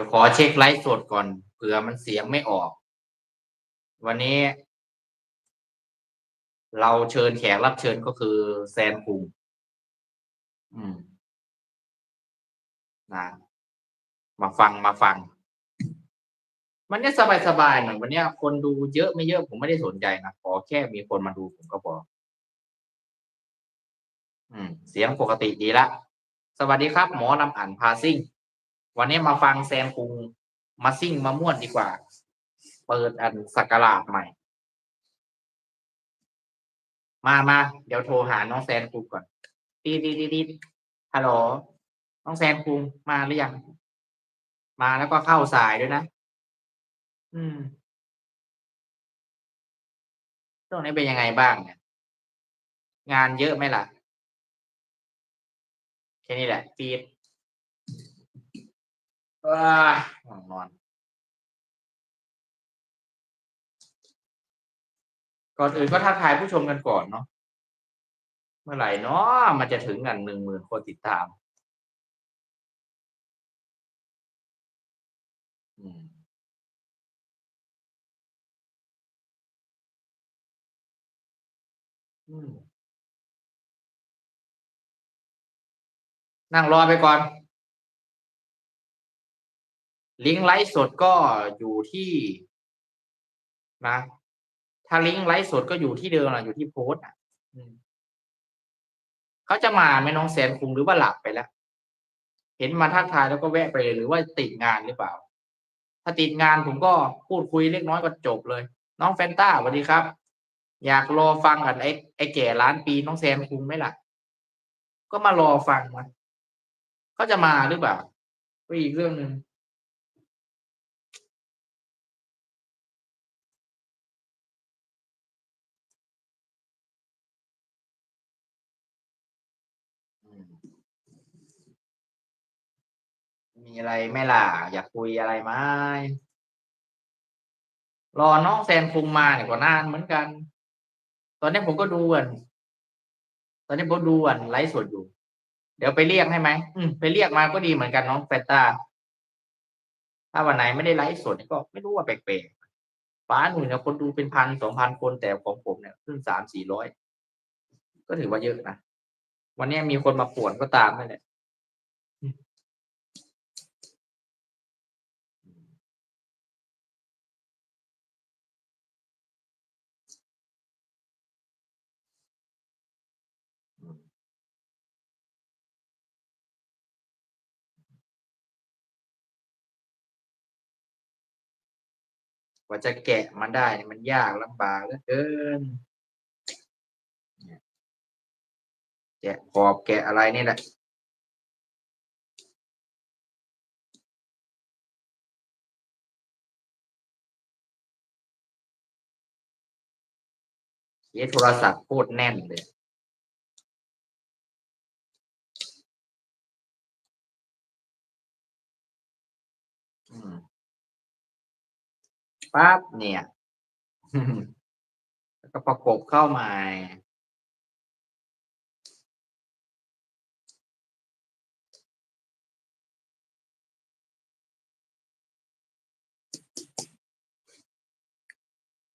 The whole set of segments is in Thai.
ดี๋ยวขอเช็คไลฟ์สดก่อนเผื่อมันเสียงไม่ออก วันนี้ เราเชิญแขกรับเชิญก็คือแซนคุงอืมนะมาฟังมาฟัง มันเนี่ยสบายๆหน่อยวันเนี้ยคนดูเยอะไม่เยอะผมไม่ได้สนใจนะขอแค่มีคนมาดูผมก็พออืม เสียงปกติดีละ สวัสดีครับ หมอนำอ่านพาซิ่ง วันนี้มาฟังแซมคุงมาซิ่งมาม่วนดีกว่า เปิดอันสักราชใหม่ มามาเดี๋ยวโทรหาน้องแซนคุงก่อนดีดีดีดีฮัลโหลน้องแซนคุงมาหรือยัง มาแล้วก็เข้าสายด้วยนะ อืมช่วงนี้เป็นยังไงบ้างเนี่ยงานเยอะไหมล่ะ แค่นี้แหละฟีด ว้าง่วงนอน ก่อนอื่นก็ทักทายผู้ชมกันก่อนเนาะ เมื่อไหร่เนาะมันจะถึงกันหนึ่งหมื่นคนติดตาม อืมนั่งรอไปก่อน ลิงก์ไลฟ์สดก็อยู่ที่นะ ถ้าลิงก์ไลฟ์สดก็อยู่ที่เดิมนะอยู่ที่โพสต์อะเขาจะมาไหมน้องแสนคุงหรือว่าหลับไปแล้ว เห็นมาทักทายแล้วก็แวะไปเลยหรือว่าติดงานหรือเปล่า ถ้าติดงานผมก็พูดคุยเล็กน้อยก็จบเลย น้องแฟนต้าสวัสดีครับ อยากรอฟังกันไอ้ไอ้แก่ล้านปีน้องแซมคุงไหมล่ะ ก็มารอฟังมาเขาจะมาหรือเปล่าก็อีกเรื่องหนึ่ง มีอะไรไม่ล่ะ อยากคุยอะไรไหมรอน้องแซมคุงมาเนี่ยก็นานเหมือนกัน ตอนนี้ผมก็ดูอะตอนนี้ผมดูอะไลฟ์สดอยู่ เดี๋ยวไปเรียกให้ไหมอืมไปเรียกมาก็ดีเหมือนกันน้องแฟตาถ้าวันไหนไม่ได้ไลฟ์สดก็ไม่รู้ว่าแปลกๆฟ้าหนุ่ยเนี่ยคนดูเป็นพันสองพันคนแต่ของผมเนี่ยขึ้นสามสี่ร้อยก็ถือว่าเยอะนะวันนี้มีคนมาป่วนก็ตามนั่นแหละ กว่าจะแกะมันได้เนี่ยมันยากลำบากเหลือเกินแกะขอบแกะอะไรนี่แหละเยโทรศัพท์โคตรแน่นเลย ปั๊บเนี่ย แล้วก็ประกบเข้ามา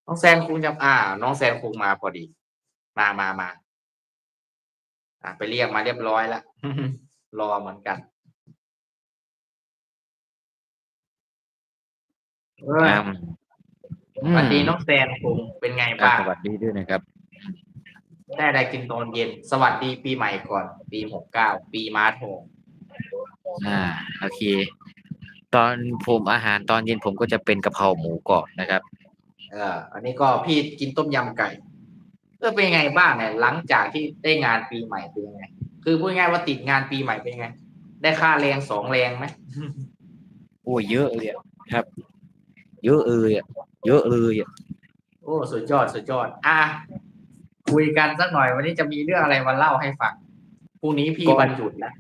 น้องแซนคุงจำอ่า น้องแซนคุงมาพอดี มามามาอะไปเรียกมาเรียบร้อยแล้วรอเหมือนกันเออครับ สวัสดีน้องแซนคุงเป็นไงครับบ้างสวัสดีด้วยนะครับ ได้อะไรกินตอนเย็น สวัสดีปีใหม่ก่อน ปีหกเก้าปีม้าทองอ่าโอเค ตอนผมอาหารตอนเย็นผมก็จะเป็นกะเพราหมูกรอบนะครับ เอออันนี้ก็พี่กินต้มยำไก่เออเป็นไงบ้างเนี่ยหลังจากที่ได้งานปีใหม่เป็นยังไง คือพูดง่ายๆว่าติดงานปีใหม่เป็นยังไง ได้ค่าแรงสองแรงไหมโอ้ยเยอะเลยอะครับ เยอะเลยอะ เยอะเลยอะโอ้สุดยอดสุดยอด อะคุยกันสักหน่อย วันนี้จะมีเรื่องอะไรมาเล่าให้ฟังพรุ่งนี้พี่วันหยุดแล้ว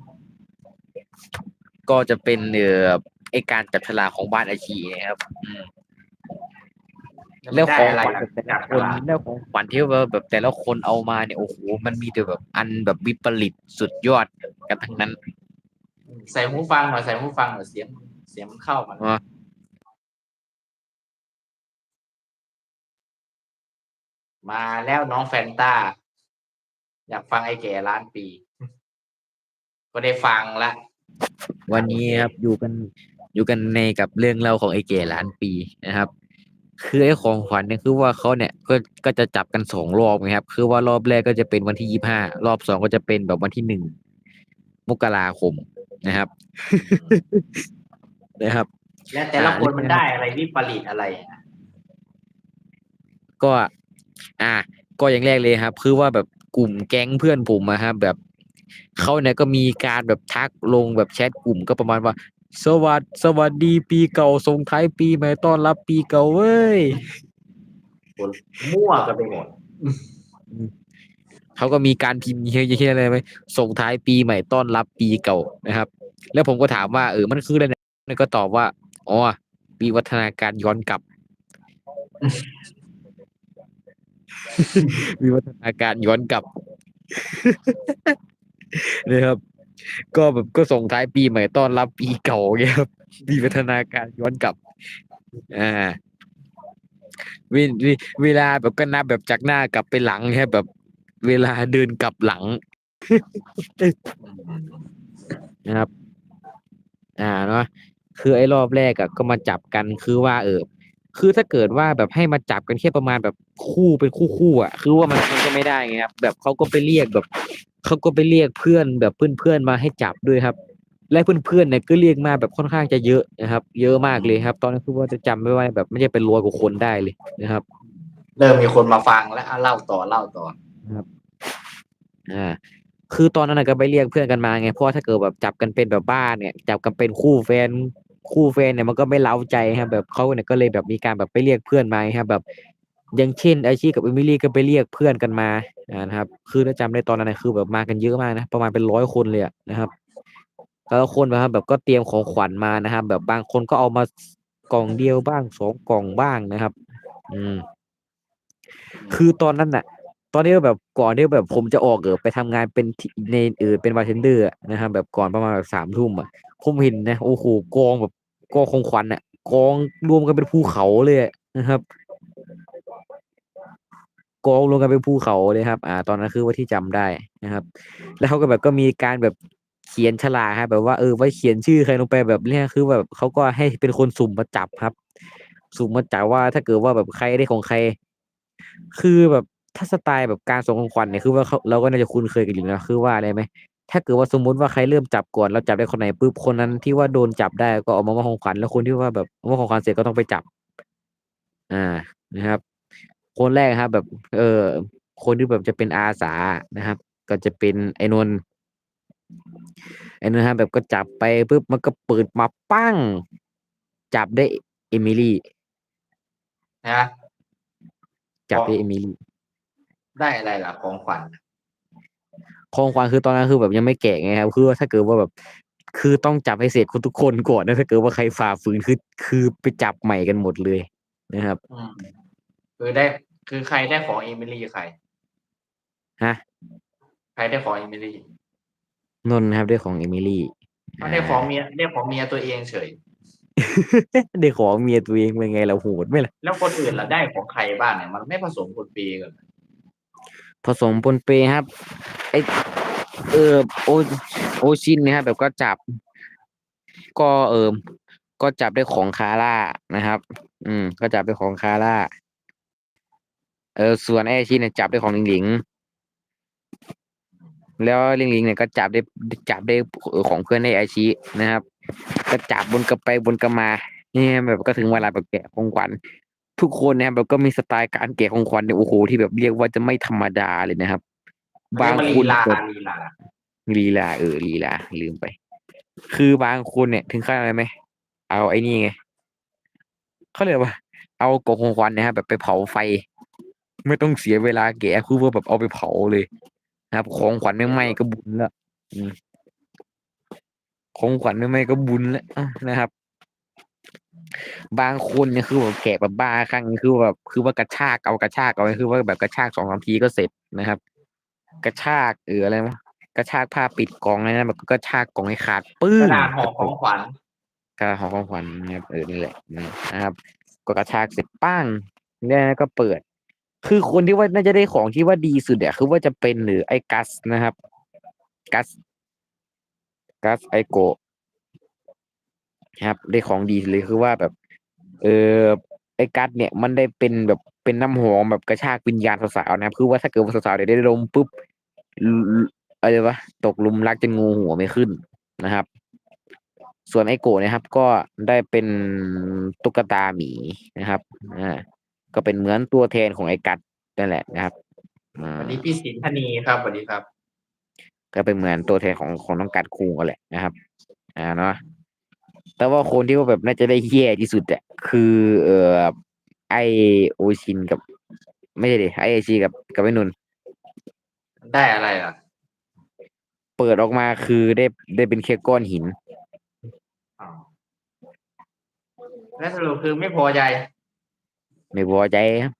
ก็จะเป็นเอ่อไอการจับฉลากของบ้านอาชีนะครับอืมแล้วได้ของอะไรขวัญล่ะแต่จัละบคฉนลากแล้วของขวัญที่ว่าแบบแต่ละคนเอามาเนี่ยโอ้โหมันมีแต่แบบอันแบบวิปริตสุดยอดกันทั้งนั้น ใส่หูฟังหน่อยใส่หูฟังหน่อยเสียงเสียงมันเข้ามา อ๋อ มาแล้วน้องแฟนตาอยากฟังไอ้แก่ล้านปี ก็ได้ฟังละ วันนี้ครับอยู่กันอยู่กันในกับเรื่องเล่าของไอ้เก๋ล้านปีนะครับ คือไอ้ของขวัญเนี่ยคือว่าเขาเนี่ยก็ก็จะจับกันสองรอบนะครับ คือว่ารอบแรกก็จะเป็นวันที่ยี่ห้ารอบสองก็จะเป็นแบบวันที่หนึ่งมกราคมนะครับนะครับ และแต่ละคนมันได้อะไรวิปริตอะไรอะก็ อ่าก็อย่างแรกเลยครับ คือว่าแบบกลุ่มแก๊งเพื่อนผมอะครับแบบเขาเนี่ยก็มีการแบบทักลงแบบแชทกลุ่มก็ประมาณว่า สวัสดสวัสดีปีเก่าส่งท้ายปีใหม่ต้อนรับปีเก่าเว้ยคนมั่วกันไปหมดเขาก็มีการพิมพ์เฮียๆอะไรไหมส่งท้ายปีใหม่ต้อนรับปีเก่านะครับ แล้วผมก็ถามว่าเออมันคืออะไรเนี่ยมันก็ตอบว่าอ๋อปีวัฒนาการย้อนกลับ วิวัฒนาการย้อนกลับนะครับ ก็แบบก็ส่งท้ายปีใหม่ต้อนรับปีเก่าเงี้ยครับวิวัฒนาการย้อนกลับ อ่าเวเวเวลาแบบก็นับแบบจากหน้ากลับไปหลังแค่แบบ เวลาเดินกลับหลังนะครับ อ่าเนาะคือไอ้รอบแรกอะก็มาจับกันคือว่าเออ คือถ้าเกิดว่าแบบให้มาจับกันแค่ประมาณแบบคู่เป็นคู่คู่ๆอะ คือว่ามันมันก็ไม่ได้ไงครับ แบบเขาก็ไปเรียกแบบเขาก็ไปเรียกเพื่อนแบบเพื่อนเพื่อนๆมาให้จับด้วยครับ และเพื่อนเพื่อนๆเนี่ยก็เรียกมาแบบค่อนข้างจะเยอะนะครับ เยอะมากเลยครับ ตอนนั้นคือว่าจะจำไม่ว่าแบบไม่ใช่เป็นร้อยกว่าคนได้เลยนะครับ เริ่มมีคนมาฟังแล้วอะเล่าต่อเล่าต่ออ่าคือตอนนั้นนะก็ไปเรียกเพื่อนกันมาไงเพราะว่าถ้าเกิดแบบจับกันเป็นแบบบ้านเนี่ย จับกันเป็นคู่แฟน คู่แฟนเนี่ยมันก็ไม่เล้าใจครับแบบเขาเนี่ยก็เลยแบบมีการแบบไปเรียกเพื่อนมาครับแบบ อย่างเช่นไอชีกับเอมิลี่ก็ไปเรียกเพื่อนกันมานะครับ คือถ้าจำได้ตอนนั้นคือแบบมากันเยอะมากนะประมาณเป็นร้อยคนเลยนะครับแต่ละคนนะครับ แบบก็เตรียมของขวัญมานะครับ แบบบางคนก็เอามากล่องเดียวบ้างสองกล่องบ้างนะครับ อืม คือตอนนั้นน่ะ ตอนนี้แบบก่อนที่แบบผมจะออกเออไปทำงานเป็นในเออเป็นบาร์เทนเดอร์นะครับแบบก่อนประมาณแบบสามทุ่มอะผมเห็นนะโอ้โหกองแบบกองของขวัญอะกองรวมกันเป็นภูเขาเลยนะครับกองรวมกันเป็นภูเขาเลยครับ อ่า ตอนนั้นคือว่าที่จำได้นะครับ แล้วเขาก็แบบก็มีการแบบเขียนฉลากครับแบบว่าเออไว้เขียนชื่อใครลงไปแบบเนี้ยคือแบบเขาก็ให้เป็นคนสุ่มมาจับครับ สุ่มมาจับว่าถ้าเกิดว่าแบบใครได้ของใคร คือแบบ ถ้าสไตล์แบบการส่งของขวัญเนี่ยคือว่าเขาเราก็น่าจะคุ้นเคยกันอยู่นะคือว่าอะไรไหมถ้าเกิดว่าสมมุติว่าใครเริ่มจับก่อนเราจับได้คนไหนปุ๊บคนนั้นที่ว่าโดนจับได้ก็เออกมามอบของขวัญแล้วคนที่ว่าแบบมอบของขวัญเสร็จก็ต้องไปจับ อ่านะครับ คนแรกครับ แบบ เออคนที่แบบจะเป็นอาสานะครับ ก็จะเป็นไอ้นนท์ไอ้นนท์ครับแบบก็จับไปปุ๊บมันก็เปิดมาปั้ง จับได้เอมิลี่นะจับได้อ๋อเอมิลี่ ได้อะไรล่ะของขวัญของขวัญคือตอนนั้นคือแบบยังไม่แก่ไงครับ คือว่าถ้าเกิดว่าแบบ คือต้องจับให้เสร็จคนทุกคนก่อนนะถ้าเกิดว่าใครฝ่าฝืนคือคือไปจับใหม่กันหมดเลยนะครับอืมคือได้ คือใครได้ของเอมิลี่ใครฮะใครได้ของเอมิลี่นนท์นะครับได้ของเอมิลี่เขาได้ของเมียได้ของเมียตัวเองเฉยได้ของเมียตัวเองเป็นไงเราโหดไหมล่ะแล้วคนอื่นล่ะได้ของใครบ้างเนี่ยมันไม่ผสมคนปีกัน ผสมปนเปครับไอเออโอโอชินนะครับแบบก็จับ ก็เออก็จับได้ของคาร่านะครับ อืม ก็จับได้ของคาร่าเออส่วนไอชินเนี่ยจับได้ของหลิงหลิง แล้วลิงหลิงเนี่ยก็จับได้จับได้ของเพื่อนในไอชีนะครับ ก็จับบนกระไปบนกระมานี่แบบก็ถึงเวลาแบบแกะของขวัญ ทุกคนนะครับแบบก็มีสไตล์การแกะของขวัญเนี่ยโอ้โหที่แบบเรียกว่าจะไม่ธรรมดาเลยนะครับ บางมันคลีนลาแบบลีลาลีลาเออลีลาลืมไป คือบางคนเนี่ย ถึงขั้นอะไรไหมเอาไอ้นี่ไงเขาเรียกว่า เอากล่องของขวัญเนะครับแบบไปเผาไฟ ไม่ต้องเสียเวลาแกะคือว่าแบบเอาไปเผาเลยนะครับ ของขวัญไม่ไหม้ก็บุญแล้วอืมของขวัญไม่ไหม้ก็บุญแล้วอะนะครับ บางคนเนี่ยคือแบบแกะแบบบ้าครั้งคือแบบคือว่ากระชากเอากระชากเอาคือว่าแบบกระชากสองสามทีก็เสร็จนะครับ กระชากเอออะไรนะกระชากผ้าปิดกล่องอะไรนะแบบกระชากกล่องให้ขาดปื้กมระดาษห่อของขวัญกกระหอของขวัญนะครับเออนี่แหละนะครับ ก็กระชากเสร็จปั้งเนี่ยก็เปิด คือคนที่ว่าน่าจะได้ของที่ว่าดีสุดเนี่ยคือว่าจะเป็นหรือไอ้กัสนะครับ กัสกัสไอโกะ ครับ ได้ของดีเลยคือว่าแบบ เออไอ้กัสเนี่ยมันได้เป็นแบบเป็นน้ำหอมแบบกระชากวิญญาณสาวๆนะครับ คือว่าถ้าเกิดว่าสาวๆเนี่ยได้ดมปุ๊บลุอะไรวะตกหลุมรักจนงูหัวไม่ขึ้นนะครับ ส่วนไอโกะเนะครับ ก็ได้เป็นตุ๊กตาหมีนะครับอ่าก็เป็นเหมือนตัวแทนของไอ้กัดนั่นแหละนะครับอ่าวันนี้พี่สินธนีครับสวัสดีครับ ก็เป็นเหมือนตัวแทนของของน้องกัดคูกันแหละนะครับ อ่าเนาะ แต่ว่าคนที่ว่าแบบน่าจะได้แย่ที่สุดอะคือเอ่อไอโอชินกับ ไม่ใช่ดิไอเอชีกับกับไอ้นุนได้อะไรล่ะ เปิดออกมาคือได้ได้เป็นแค่ก้อนหิน อ๋อแล้วสรุปคือไม่พอใจ ไม่พอใจครับ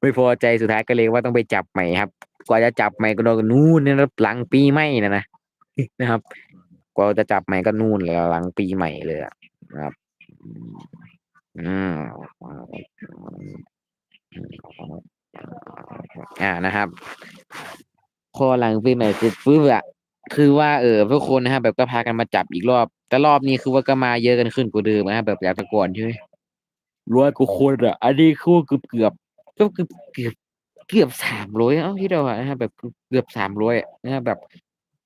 ไม่พอใจสุดท้ายก็เลยว่าต้องไปจับใหม่ครับ กว่าจะจับใหม่ก็โดนนู่นเนี่ยนะหลังปีใหม่นะนะนะครับ กว่าจะจับใหม่ก็นู่นเลยหลังปีใหม่เลยครับ อืมอ่านะครับ พอหลังปีใหม่เสร็จปุ๊บอะคือว่าเออทุกคนนะครับแบบก็พากันมาจับอีกรอบ แต่รอบนี้คือว่าก็มาเยอะกันขึ้นกว่าเดิมนะครับแบบจากแต่ก่อนใช่ไหมร้อยกว่าคนอะอันนี้คือเกือบเกือบก็เกือบเกือบเกือบสามร้อยเอ้าที่เราอะนะครับแบบเกือบสามร้อยนะครับแบบ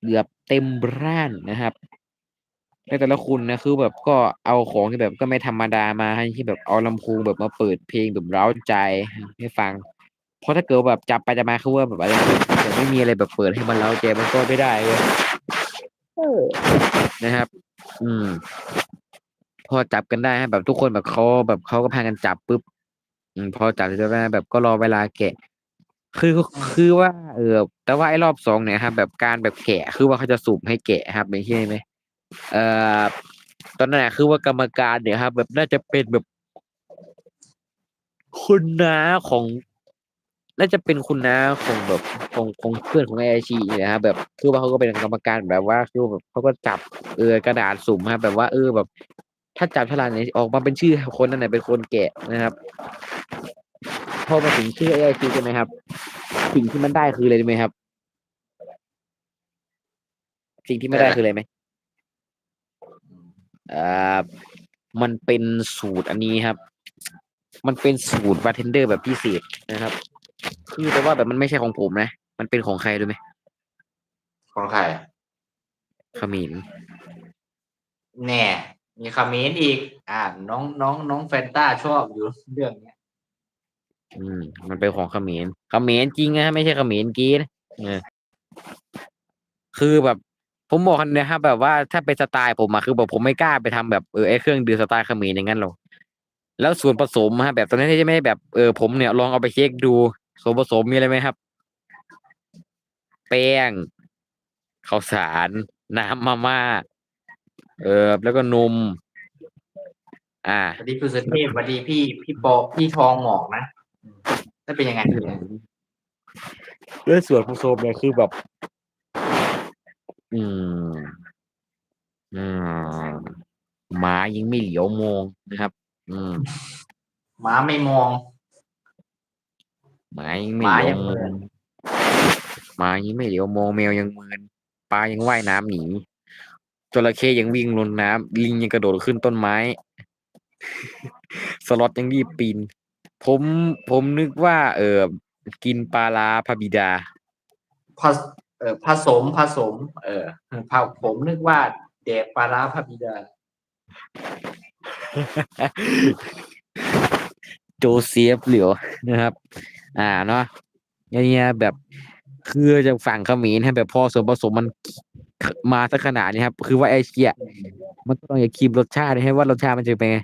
เกือบเต็มร้านนะครับในแต่ละคนนะคือแบบก็เอาของที่แบบก็ไม่ธรรมดามาให้ที่แบบเอาลำโพงแบบมาเปิดเพลงแบบเร้าใจให้ฟัง เพราะถ้าเกิดแบบจับไปจะมาคือว่าแบบอะไรแต่ไม่มีอะไรแบบเปิดให้มันเล้าใจมันก็ไม่ได้เลยนะครับ อืม พอจับกันได้ฮะแบบทุกคนแบบเขาแบบเขาก็พากันจับปุ๊บอืมพอจับเสร็จแล้วแบบก็รอเวลาแกะ คือคือว่า เออ แต่ว่าไอ้รอบสองเนี่ยครับแบบการแบบแกะคือว่าเขาจะสุ่มให้แกะครับไม่ใช่ไหมเอ่อตอนนั้นนะคือว่ากรรมการเนี่ยครับแบบน่าจะเป็นแบบ คุณน้าของ น่าจะเป็นคุณน้าของแบบของของเพื่อนของไอชีนะครับแบบคือว่าเขาก็เป็นกรรมการแบบว่าคือแบบเขาก็จับเออกระดาษสุ่มครับแบบว่าเออแบบ ถ้าจับฉลากไหนออกมาเป็นชื่อคนนั้นไหนเป็นคนแกะนะครับ พอมาถึงชื่อไอชีใช่ไหมครับ สิ่งที่มันได้คืออะไรรู้ไหมครับ สิ่งที่ไม่ได้คืออะไรไหมอ่ามันเป็นสูตรอันนี้ครับ มันเป็นสูตรบาร์เทนเดอร์แบบพิเศษนะครับ คือแต่ว่าแบบมันไม่ใช่ของผมนะ มันเป็นของใครรู้ไหมของใครขมิ้นแน่ มีคอมเมนต์อีก อ่า น้องน้องน้องแฟนต้าชอบอยู่เรื่องเนี้ย อืม มันเป็นของขมิ้นขมิ้นจริงนะไม่ใช่ขมิ้นกีนะเออคือแบบ ผมบอกกันะครับแบบว่าถ้าเป็นสไตล์ผมอะคือแบบผมไม่กล้าไปทำแบบเออไอเครื่องดื่มสไตล์ขมิ้นอย่างนั้นหรอกแล้วส่วนผสมฮะแบบตอนนี้ที่ไม่ได้แบบเออผมเนี่ยลองเอาไปเช็คดู ส่วนผสมมีอะไรไหมครับ แป้งข้าวสาร น้ำมาม่าเออแล้วก็นม อ่าสวัสดีคุณสุเทพสวัสดีพี่พี่ปอพี่ทองหมอกนะ ถ้าเป็นยังไงด้วยส่วนผสมเนี่ยคือแบบ อืม อืมหมายังไม่เหลียวมองนะครับ อืมหมาไม่มองหมายังไม่หมาเหลียัยวงมเมิองนหมายังไม่เหลียวมองแมวยังเมินปลายังว่ายน้ำหนีจระเข้ยังวิ่งลงน้ำลิงยังกระโดดขึ้นต้นไม้ สล็อตยังรีบปีน ผมผมนึกว่า เออกินปลาลาพระบิดา ผสเออผสมผสม เออผาผมนึกว่าเด็กปลาร้าพระบิดา โจเซฟเหลียวนะครับ อ่าเนาะอย่างเงี้ยแบบคือจะฝั่งเขมรให้แบบพอส่วนผสมมันมาสักขนาดนี้ครับ คือว่าไอเชียมันก็ต้องอย่าคีบรสชาติให้ว่ารสชาติมันจะเป็นไง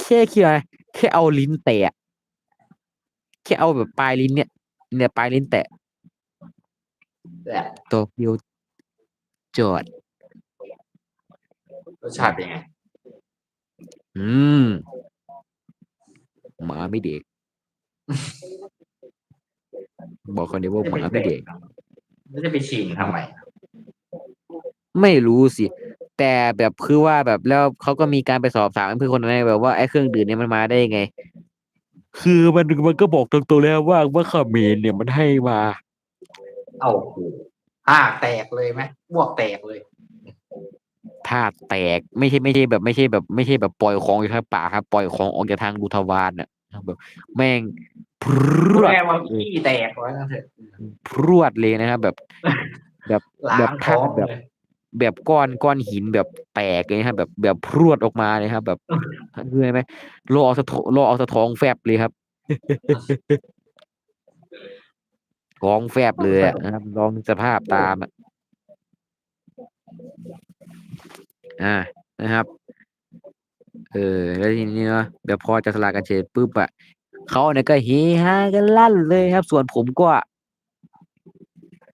แค่เคียแค่เอาลิ้นแตะ แค่เอาแบบปลายลิ้นเนี่ย เนี่ยปลายลิ้นแตะแต่ตัวเดียวจอด รสชาติเป็นยังไง อืมหมาไม่เด็ก บอกคนเดียวว่าหมาไม่เด็กไม่ได้ไปชิมทำไม ไม่รู้สิ แต่แบบคือว่าแบบแล้วเขาก็มีการไปสอบถามเพื่อนคนนั้นแบบว่าไอ้เครื่องดื่มเนี่ยมันมาได้ยังไง คือมันมันก็บอกตรงๆแล้วว่าว่าเขมรเนี่ยมันให้มาเอาโอ้โหอ่าแตกเลยไหมบวกแตกเลยธาตุแตกไม่ใช่ไม่ใช่แบบไม่ใช่แบบ ไม่ใช่แบบปล่อยของอยู่ทางป่ากครับ ปล่อยของออกจากทางดูทวารน่ะแบบแม่งพรพูดวดแค่ว่าขี้แตกไว้กันเถอะพรวดเลยนะครับแบบ แบบล้าแบบงธาท้องตุแบบเลย แบบก้อนก้อนหินแบบแตกเลยครับแบบแบบพรวดออกมาเลยครับ แบบคือไงไหมโลออกสะทโลออกสะท้องแฟบเลยครับท้องแฟบเลยนะครับลองสภาพตามอะอ่านะครับ เออ แล้วทีนี้เนาะเดี๋ยวพอจะสลากกันเฉยปุ๊บอะเขาเนี่ยก็เฮฮากันลั่นเลยครับ ส่วนผมก็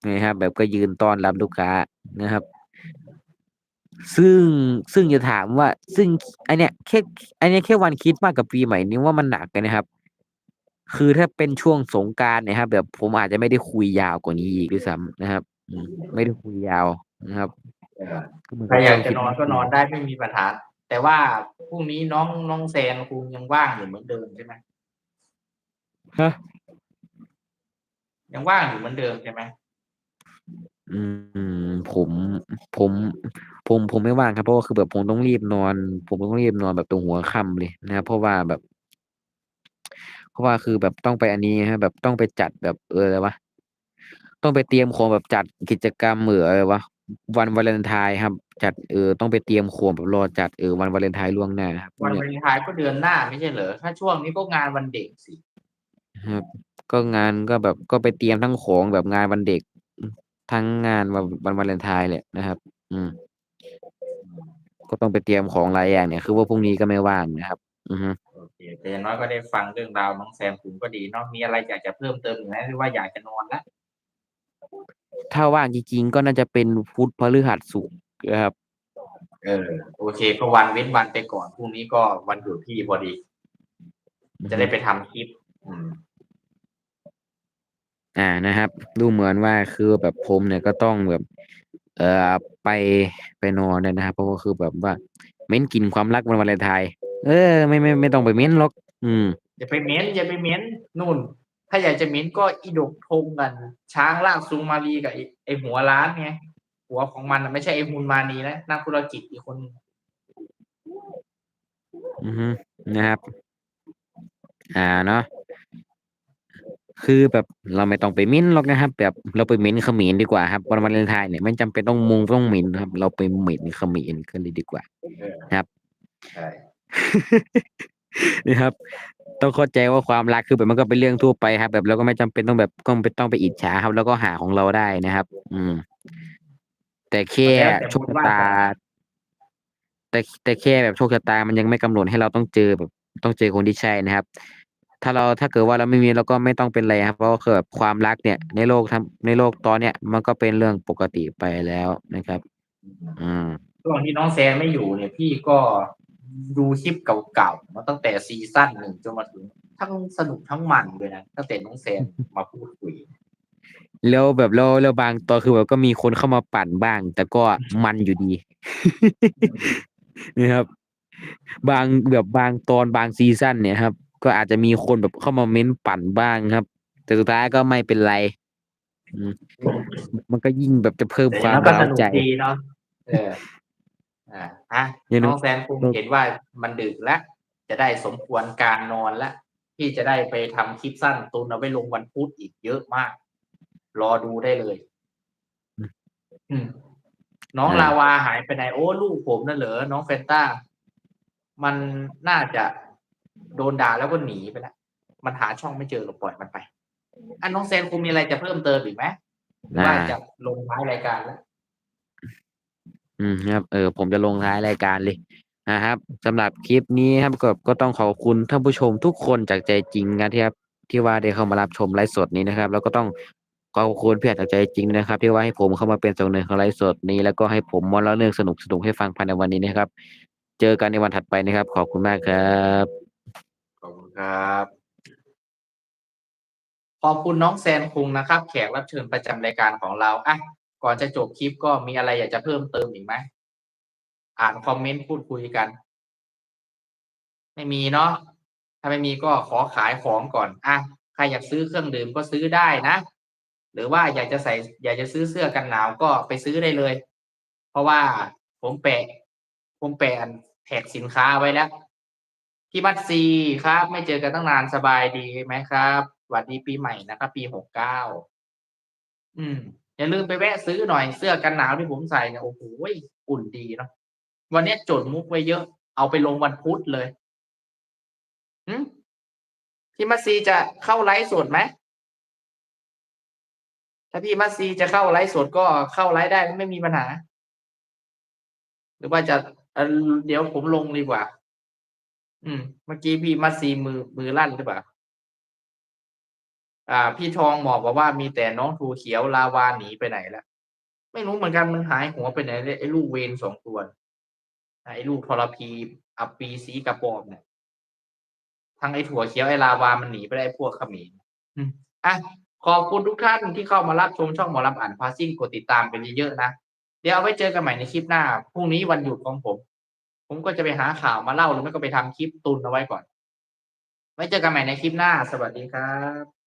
นี่ครับแบบก็ยืนต้อนรับลูกค้านะครับ ซึ่งซึ่งจะถามว่า ซึ่งไอเนี้ยแค่ไอเนี้ยแค่วันคริดมากกับปีใหม่นี้ว่ามันหนักกันนะครับ คือถ้าเป็นช่วงสงกรารนะครับแบบผมอาจจะไม่ได้คุยยาวกว่านี้อีกด้วยซ้ำนะครับอืมไม่ได้คุยยาวนะครับก็เหมือนใครกับอยากช่วงจะคริสนต์อนมาสก็นอนได้ไม่มีปัญหา แต่ว่าพรุ่งนี้น้องน้องแซนคงยังว่างอยู่เหมือนเดิมใช่ไหมฮะยังว่างอยู่เหมือนเดิมใช่ไหม อืม ผม ผม ผม ผมไม่ว่างครับ เพราะว่าคือแบบผมต้องรีบนอน ผมต้องรีบนอนแบบตรงหัวค่ำเลยนะครับ เพราะว่าแบบ เพราะว่าคือแบบต้องไปอันนี้ฮะแบบต้องไปจัดแบบ เออ อะไรวะ ต้องไปเตรียมของแบบจัดกิจกรรมเหมืออะไรวะ วันวาเลนไทน์ครับ จัด เออ ต้องไปเตรียมของแบบรอจัด เออ วันวาเลนไทน์ล่วงหน้าครับวันเนี่วายเลนไทน์ก็เดือนหน้าไม่ใช่เหรอ ถ้าช่วงนี้ก็งานวันเด็กสิ ครับ ก็งานก็แบบ ก็ไปเตรียมทั้งของแบบงานวันเด็ก ทั้งงานวันวันวาเลนไทน์แหละนะครับ อืม ก็ต้องไปเตรียมของหลายอย่างเนี่ย คือว่าพรุ่งนี้ก็ไม่ว่างนะครับ อือฮึโอเคแต่อย่างน้อยก็ได้ฟังเรื่องราวน้องแซมคุณก็ดีเนาะมีอะไรอยากจะเพิ่มเติมอีกไหมหรือว่าอยากจะนอนละถ้าว่างจริงๆ ก็น่าจะเป็นพุธพฤหัสศุกร์นะครับ เออ โอเค ก็วันเว้นวันไปก่อนพรุ่งนี้ก็วันหยุดพี่พอดี จะได้ไปทำคลิป อืม อ่านะครับ ดูเหมือนว่าคือแบบผมเนี่ยก็ต้องแบบ เอ่อไปไปนอนเลยนะครับ เพราะว่าคือแบบว่า เม้นกลินความรักวันวาเลนไทน์เออ ไม่ไม่ไม่ต้องไปเม้นหรอก อืม อย่าไปเม้นอย่าไปเม้นนู่น ถ้าอยากจะเม้นก็อีดกทงกัน ช้างลากซูมารีกับไอ้ไอหัวร้านไงหัวของมันน่ะไม่ใช่ไอฮุนมานีนะนักธุรกิจอีกคนหนึ่งอือฮึนะครับ อ่าเนาะ คือแบบเราไม่ต้องไปเม้นหรอกนะครับ แบบเราไปเม้นเขมรดีกว่าครับวันวาเลนไทน์เนี่ยไม่จำเป็นต้องมุงต้องเม้นครับ เราไปเม้นเขมรกันเลยดีกว่า ครับ ใช่นะครับ ต้องเข้าใจว่าความรักคือแบบมันก็เป็นเรื่องทั่วไปครับ แบบเราก็ไม่จำเป็นต้องแบบต้องไปต้องไปอิจฉาครับ แล้วก็หาของเราได้นะครับ อืม แต่แค่โชคชะตาสนาแต่แต่แค่แบบโชคชะตามันยังไม่กำหนดให้เราต้องเจอแบบ ต้องเจอคนที่ใช่นะครับ ถ้าเราถ้าเกิดว่าเราไม่มีเราก็ไม่ต้องเป็นไรครับ เพราะว่าคือแบบความรักเนี่ย ในโลกทำในโลกตอนเนี้ยมันก็เป็นเรื่องปกติไปแล้วนะครับ อืมช่วงที่น้องแซนไม่อยู่เนี่ย พี่ก็ดูคลิปเก่าๆมาตั้งแต่ซีซั่นหนึ่งจนมาถึงทั้งสนุกทั้งมันเลยนะตั้งแต่น้องแซนมาพูดคุยแล้วแบบแล้วแล้วบางตอนคือแบบก็มีคนเข้ามาปั่นบ้าง แต่ก็มันอยู่ดีนะครับ บางแบบบางตอนบางซีซั่นเนี่ยครับ ก็อาจจะมีคนแบบเข้ามาเม้นปั่นบ้างครับ แต่สุดท้ายก็ไม่เป็นไรอืมมันก็ยิ่งแบบจะเพิ่มแต่ความแล้วก็ร้าสวนุกใจดีเนาะเอออ่าอะอย่างน้น้อองงแซนคงเห็นว่ามันดึกแล้วจะได้สมควรการนอนแล้วพี่จะได้ไปทำคลิปสั้นตุนเอาไว้ลงวันพุธอีกเยอะมาก รอดูได้เลย อืมน้องลาวาหายไปไหนโอ้ลูกผมนั่นเหรอน้องเฟนต้า มันน่าจะ โดนด่าแล้วก็หนีไปแล้วมันหาช่องไม่เจอหรอกปล่อยมันไป อันน้องแซนคงมีอะไรจะเพิ่มเติมอีกไหมหรือว่าอ่าจะลงท้ายรายการแล้วอืมครับเออผมจะลงท้ายรายการเลยนะครับสำหรับคลิปนี้ครับก็ก็ต้องขอบคุณท่านผู้ชมทุกคนจากใจจริงนะที่ครับ ที่ว่าได้เข้ามารับชมไลฟ์สดนี้นะครับ แล้วก็ต้องขอบคุณพี่อาจจากใจจริงนะครับ ที่ว่าให้ผมเข้ามาเป็นส่วนหนึ่งของไลฟ์สดนี้ แล้วก็ให้ผมมาเล่าเรื่องสนุกสนุกให้ฟังภายในวันนี้นะครับ เจอกันในวันถัดไปนะครับ ขอบคุณมากครับขอบ ครับ ขอบคุณน้องแซนคุงนะครับ แขกรับเชิญประจำรายการของเราอะก่อนจะจบคลิปก็มีอะไรอยากจะเพิ่มเติมอีกไหมอ่านคอมเมนต์พูดคุยกัน ไม่มีเนาะถ้าไม่มีก็ขอขายของก่อนอะใครอยากซื้อเครื่องดื่มก็ซื้อได้นะ หรือว่าอยากจะใส่ อยากจะซื้อเสื้อกันหนาวก็ไปซื้อได้เลย เพราะว่าผมแปะ ผมแปะอันแท็กสินค้าไว้แล้ว พี่มัดซีครับ ไม่เจอกันตั้งนานสบายดีไหมครับสวัสดีปีใหม่นะครับปีหกเก้าอืม อย่าลืมไปแวะซื้อหน่อยเสื้อกันหนาวที่ผมใส่เนี่ยโอ้โหอุ่นดีเนาะวันนี้จดมุกไว้เยอะ เอาไปลงวันพุธเลยหืมพี่มัดซีจะเข้าไลฟ์สดไหมถ้าพี่มัดซีจะเข้าไลฟ์สดก็เข้าไลฟ์ได้ไม่มีปัญหา หรือว่าจะเอ่อเดี๋ยวผมลงดีกว่า อืม เมื่อกี้พี่มัดซีมือมือลั่นหรือเปล่า อ่า พี่ทองบอกว่ามีแต่น้องทูเขียวลาวาหนีไปไหนแล้วไม่รู้เหมือนกันมันหายหัวไปไหนเลยไอ้ลูกเวนสองตัวไอ้ลูกทรพีอัปปีสีกระปอมเนี่ยทั้งไอ้ถั่วเขียวไอ้ลาวามันหนีไปได้พวกขมิ้นอะขอบคุณทุกท่านที่เข้ามารับชมช่องหมอลำอ่านพาซิ่งกดติดตามกันเยอะๆนะ เดี๋ยวเอาไว้เจอกันใหม่ในคลิปหน้า พรุ่งนี้วันหยุดของผม ผมก็จะไปหาข่าวมาเล่าหรือไม่ก็ไปทำคลิปตุนเอาไว้ก่อน ไว้เจอกันใหม่ในคลิปหน้า สวัสดีครับ